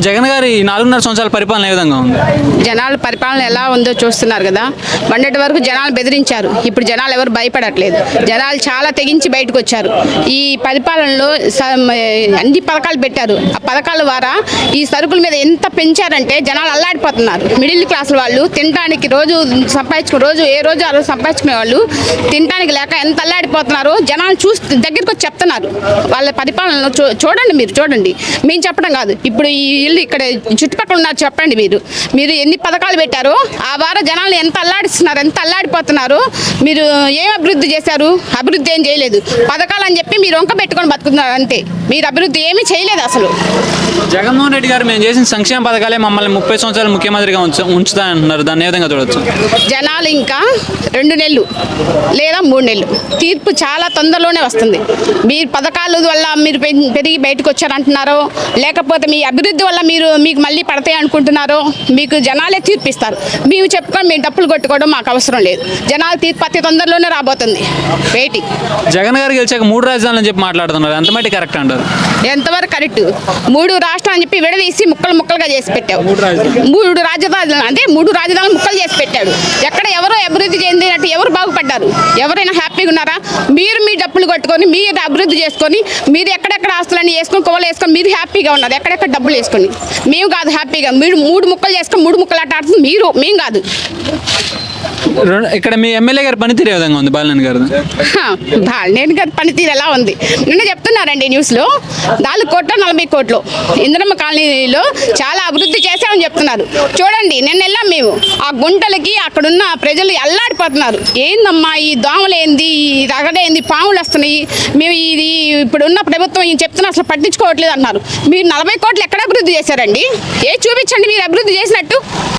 జగన్ గారి ఈ నాలుగున్నర సంవత్సరాల పరిపాలన ఏ విధంగా ఉంది? జనాల పరిపాలన ఎలా ఉందో చూస్తున్నారు కదా. మొన్నటి వరకు జనాలు బెదిరించారు. ఇప్పుడు జనాలు ఎవరు భయపడట్లేదు. జనాలు చాలా తెగించి బయటకు వచ్చారు. ఈ పరిపాలనలో స- అన్ని పథకాలు పెట్టారు. ఆ పథకాల ద్వారా ఈ సరుకుల మీద ఎంత పెంచారంటే జనాలు అల్లాడిపోతున్నారు. మిడిల్ క్లాస్ వాళ్ళు తినడానికి రోజు సంపాదించుకునే రోజు ఏ రోజు ఆ రోజు సంపాదించుకునే వాళ్ళు తినడానికి లేక ఎంత అల్లాడిపోతున్నారో జనాలు చూసి దగ్గరికి వచ్చి చెప్తున్నారు. వాళ్ళ పరిపాలనలో చూ చూడండి మీరు చూడండి. మేము చెప్పడం కాదు. ఇప్పుడు ఈ ఇల్లు ఇక్కడ చుట్టుపక్కల ఉన్నారు చెప్పండి మీరు. మీరు ఎన్ని పథకాలు పెట్టారో? ఆ వార జనాలు ఎంత అల్లాడిస్తున్నారు ఎంత అల్లాడిపోతున్నారు? మీరు ఏం అభివృద్ధి చేశారు? అభివృద్ధి ఏం చేయలేదు. పథకాలు అని చెప్పి మీరు వంక పెట్టుకొని బతుకుతున్నారు అంతే. మీరు అభివృద్ధి ఏమీ చేయలేదు అసలు. జగన్మోహన్ రెడ్డి గారు మేము చేసిన సంక్షేమ పథకాలే మమ్మల్ని ముప్పై సంవత్సరాలు ముఖ్యమంత్రిగా ఉంచ ఉంచుతా అంటున్నారు దాన్ని ఏ విధంగా చూడొచ్చు? జనాలు ఇంకా రెండు నెలలు లేదా మూడు నెలలు. తీర్పు చాలా తొందరలోనే వస్తుంది. మీ పథకాల వల్ల మీరు పెరిగి బయటకు వచ్చారంటున్నారో లేకపోతే మీ అభివృద్ధి వల్ల మీరు మీకు మళ్ళీ పడతాయి అనుకుంటున్నారో మీకు జనాలే తీర్పు ఇస్తారు మేము చెప్పుకొని మేము డప్పులు కొట్టుకోవడం మాకు అవసరం లేదు. జనాల తీర్పు అతి తొందరలోనే రాబోతుంది. వెయిటింగ్ జగన్ గారు గెలిచాక మూడు రాజధానులు అని చెప్పి మాట్లాడుతున్నారు. ఎంత మట్టి కరెక్ట్ అంటారు. ఎంతవరకు కరెక్ట్? మూడు రాష్ట్రాలు అని చెప్పి విడదీసి ముక్కలు ముక్కలుగా చేసి పెట్టావు. మూడు రాజధానులు. అంటే మూడు రాజధానులు ముక్కలు చేసి పెట్టాడు. ఎక్కడ ఎవరో అభివృద్ధి చెందినట్టు ఎవరు బాగుపడ్డారు? ఎవరైనా హ్యాపీగా ఉన్నారా? మీరు మీ డబ్బులు కొట్టుకొని మీరు అభివృద్ధి చేసుకొని మీరు ఎక్కడెక్కడ ఆస్తులన్నీ వేసుకొని కోవలు వేసుకొని మీరు హ్యాపీగా ఉన్నారు. ఎక్కడెక్కడ డబ్బులు వేసుకొని మేము కాదు హ్యాపీగా. మీరు మూడు ముక్కలు చేసుకొని మూడు ముక్కలు ఆట ఆడుతుంది మీరు మేము కాదు. ఇక్కడ మీ ఎమ్మెల్యే గారి పనితీరు ఏ విధంగా ఉంది? బాలనేని గారు నేను గారి పనితీరు ఎలా ఉంది? నిన్న చెప్తున్నారండి న్యూస్లో నాలుగు కోట్లు నలభై కోట్లు. ఇంద్రమ్మ కాలనీలో చాలా అభివృద్ధి చేశామని చెప్తున్నారు. చూడండి నిన్న వెళ్ళాం మేము. ఆ గుంటలకి అక్కడున్న ప్రజలు అల్లాడిపోతున్నారు ఏందమ్మా ఈ దోమలు ఏంది ఈ రగడేంది పాములు వస్తున్నాయి. మేము ఇది ఇప్పుడున్న ప్రభుత్వం ఈ చెప్తున్నా అసలు పట్టించుకోవట్లేదు అన్నారు. మీరు నలభై కోట్లు ఎక్కడ అభివృద్ధి చేశారండి? ఏ చూపించండి మీరు అభివృద్ధి చేసినట్టు.